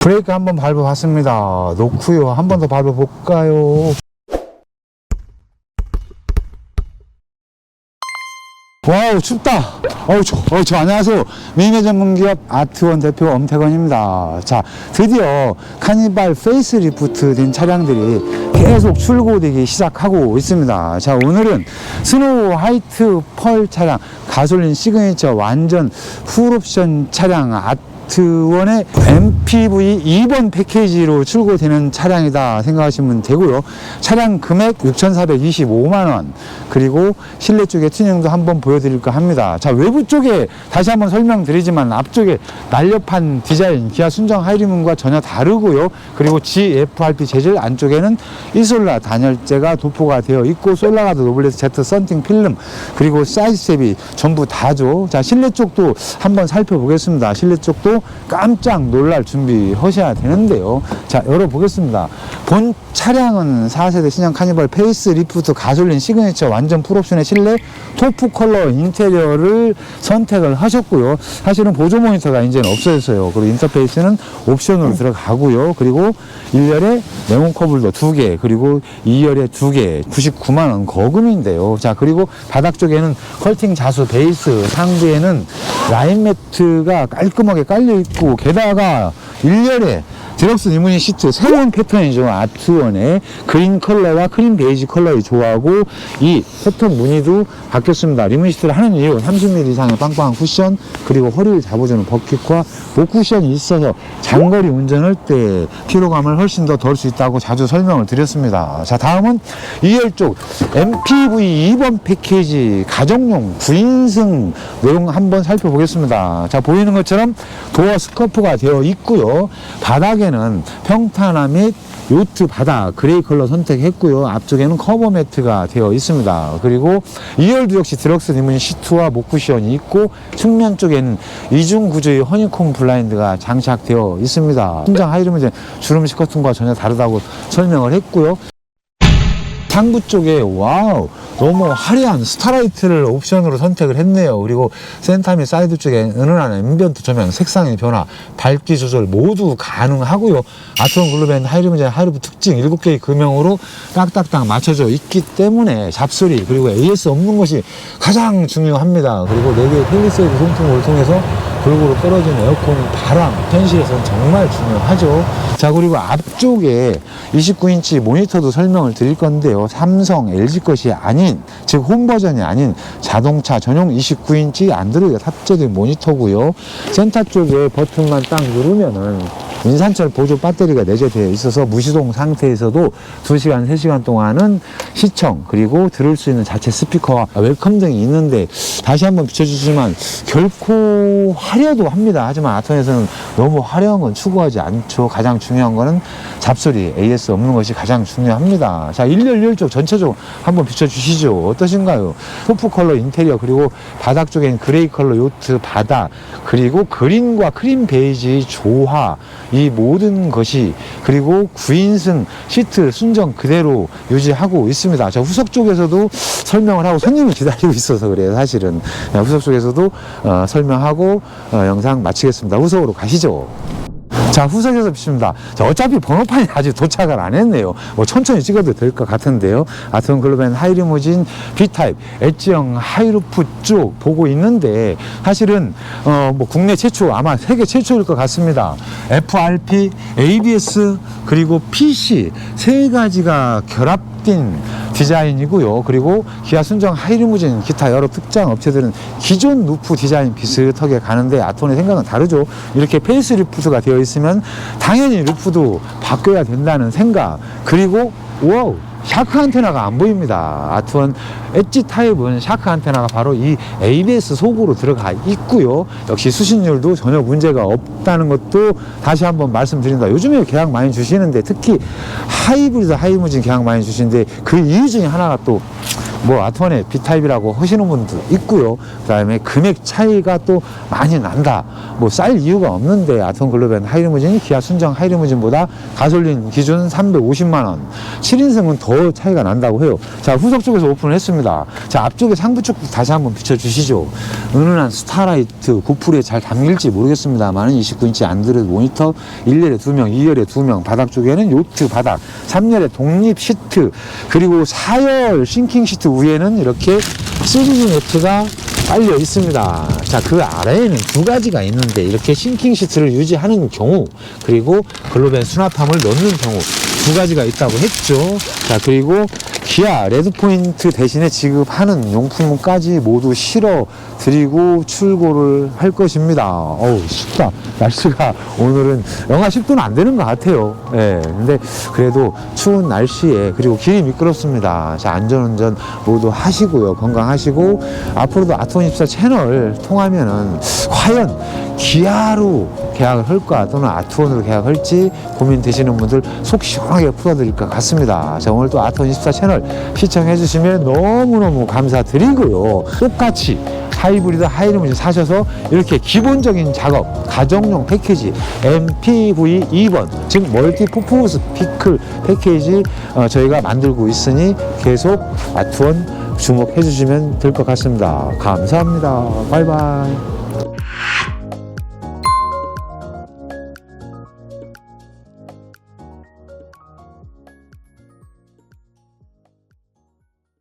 브레이크 한번 밟아봤습니다. 놓고요. 한 번 더 밟아볼까요? 와우 춥다. 어우 저, 어우, 저 안녕하세요. 미니매 전문기업 아트원 대표 엄태건입니다. 자 드디어 카니발 페이스리프트 된 차량들이 계속 출고되기 시작하고 있습니다. 자 오늘은 스노우 화이트 펄 차량 가솔린 시그니처 완전 풀옵션 차량 아트 아트원의 MPV 2번 패키지로 출고되는 차량이다 생각하시면 되고요. 차량 금액 6,425만원. 그리고 실내 쪽에 튜닝도 한번 보여드릴까 합니다. 자, 외부 쪽에 다시 한번 설명드리지만 앞쪽에 날렵한 디자인, 기아 순정 하이리문과 전혀 다르고요. 그리고 GFRP 재질 안쪽에는 이솔라 단열재가 도포가 되어 있고 솔라가드 노블레스 Z 썬팅 필름 그리고 사이즈 셉이 전부 다죠. 자, 실내 쪽도 한번 살펴보겠습니다. 실내 쪽도 깜짝 놀랄 준비 하셔야 되는데요. 자, 열어보겠습니다. 본 차량은 4세대 신형 카니발 페이스 리프트 가솔린 시그니처 완전 풀옵션의 실내 토프 컬러 인테리어를 선택을 하셨고요. 사실은 보조 모니터가 이제는 없어졌어요. 그리고 인터페이스는 옵션으로 들어가고요. 그리고 1열에 네온 커블도 2개, 그리고 2열에 2개, 99만원 거금인데요. 자, 그리고 바닥 쪽에는 컬팅 자수 베이스, 상부에는 라인 매트가 깔끔하게 깔려 있고, 게다가 1열에 디럭스 리무진 시트 새로운 패턴이죠 아트원의 그린 컬러와 크림 베이지 컬러를 좋아하고 이 패턴 무늬도 바뀌었습니다. 리무진 시트를 하는 이유 30mm 이상의 빵빵한 쿠션 그리고 허리를 잡아주는 버킷과 목 쿠션이 있어서 장거리 운전할 때 피로감을 훨씬 더 덜 수 있다고 자주 설명을 드렸습니다. 자 다음은 2열 쪽 MPV 2번 패키지 가정용 9인승 내용 한번 살펴보겠습니다. 자 보이는 것처럼 도어 스커프가 되어 있고요. 바닥에 는 평탄화 및 요트 바닥 그레이 컬러 선택했고요. 앞쪽에는 커버 매트가 되어 있습니다. 그리고 2열도 역시 드럭스 리무진 시트와 목쿠션이 있고 측면 쪽에는 이중 구조의 허니콤 블라인드가 장착되어 있습니다. 순정 하이루면 주름 시커튼과 전혀 다르다고 설명을 했고요. 상부 쪽에 와우 너무 화려한 스타라이트를 옵션으로 선택을 했네요. 그리고 센터 및 사이드 쪽에 은은한 앰비언트 조명 색상의 변화 밝기 조절 모두 가능하고요. 아트론 글루벤 하이루미젠 하이루브 특징 7개의 금형으로 딱딱딱 맞춰져 있기 때문에 잡소리 그리고 AS 없는 것이 가장 중요합니다. 그리고 4개의 펠리세이드 송풍을 통해서 골고루 떨어지는 에어컨 바람 현실에서는 정말 중요하죠. 자 그리고 앞쪽에 29인치 모니터도 설명을 드릴 건데요. 삼성 LG 것이 아닌 즉 홈 버전이 아닌 자동차 전용 29인치 안드로이드 탑재된 모니터고요. 센터 쪽에 버튼만 딱 누르면은 인산철 보조 배터리가 내재되어 있어서 무시동 상태에서도 2시간, 3시간 동안은 시청 그리고 들을 수 있는 자체 스피커와 웰컴 등이 있는데 다시 한번 비춰주시지만 결코 화려도 합니다. 하지만 아톤에서는 너무 화려한 건 추구하지 않죠. 가장 중요한 거는 잡소리, AS 없는 것이 가장 중요합니다. 자, 1열 1열 쪽 전체적으로 한번 비춰주시죠. 어떠신가요? 토프 컬러 인테리어 그리고 바닥 쪽엔 그레이 컬러 요트 바닥 그리고 그린과 크림 베이지 조화 이 모든 것이 그리고 9인승 시트 순정 그대로 유지하고 있습니다. 자, 후석 쪽에서도 설명을 하고 손님을 기다리고 있어서 그래요. 사실은 자, 후석 쪽에서도 어, 설명하고 어, 영상 마치겠습니다. 후석으로 가시죠. 자, 후석에서 비춥니다. 자, 어차피 번호판이 아직 도착을 안 했네요. 뭐 천천히 찍어도 될 것 같은데요. 아트원 글로벤 하이리무진 B타입 엣지형 하이루프 쭉 보고 있는데 사실은 어, 뭐 국내 최초 아마 세계 최초일 것 같습니다. FRP, ABS 그리고 PC 세 가지가 결합된 디자인이고요. 그리고 기아 순정 하이리무진 기타 여러 특장 업체들은 기존 루프 디자인 비슷하게 가는데 아톤의 생각은 다르죠. 이렇게 페이스 리프트가 되어 있으면 당연히 루프도 바뀌어야 된다는 생각. 그리고 와우 샤크 안테나가 안 보입니다. 아트원 엣지 타입은 샤크 안테나가 바로 이 ABS 속으로 들어가 있고요. 역시 수신율도 전혀 문제가 없다는 것도 다시 한번 말씀드린다. 요즘에 계약 많이 주시는데 특히 하이브리드 하이무진 계약 많이 주시는데 그 이유 중에 하나가 또 뭐 아트원에 B타입이라고 하시는 분도 있고요. 그 다음에 금액 차이가 또 많이 난다. 뭐 쌀 이유가 없는데 아트원 글로벤 하이리무진이 기아 순정 하이리무진보다 가솔린 기준 350만 원, 7인승은 더 차이가 난다고 해요. 자 후속 쪽에서 오픈을 했습니다. 자 앞쪽에 상부 쪽 다시 한번 비춰주시죠. 은은한 스타라이트 고프리에 잘 담길지 모르겠습니다만 29인치 안드로이드 모니터 1열에 2명, 2열에 2명, 바닥 쪽에는 요트 바닥, 3열에 독립 시트, 그리고 4열 싱킹 시트 위에는 이렇게 3D 매트가 깔려 있습니다. 자, 그 아래에는 두 가지가 있는데 이렇게 싱킹 시트를 유지하는 경우 그리고 글로벤 수납함을 넣는 경우 두 가지가 있다고 했죠. 자, 그리고 기아 레드포인트 대신에 지급하는 용품까지 모두 실어 드리고 출고를 할 것입니다. 어우, 춥다. 날씨가 오늘은 영하 10도는 안 되는 것 같아요. 예. 근데 그래도 추운 날씨에 그리고 길이 미끄럽습니다. 자, 안전운전 모두 하시고요. 건강하시고 앞으로도 아토24 채널 통하면은 과연 기아로 계약을 할까 또는 아트원으로 계약할지 고민되시는 분들 속 시원하게 풀어드릴 것 같습니다. 자, 오늘 또 아트원24 채널 시청해 주시면 너무너무 감사드리고요. 똑같이 하이브리드 하이리무진 사셔서 이렇게 기본적인 작업 가정용 패키지 MPV 2번 즉 멀티 퍼포먼스 피클 패키지 어, 저희가 만들고 있으니 계속 아트원 주목해 주시면 될 것 같습니다. 감사합니다. 바이바이.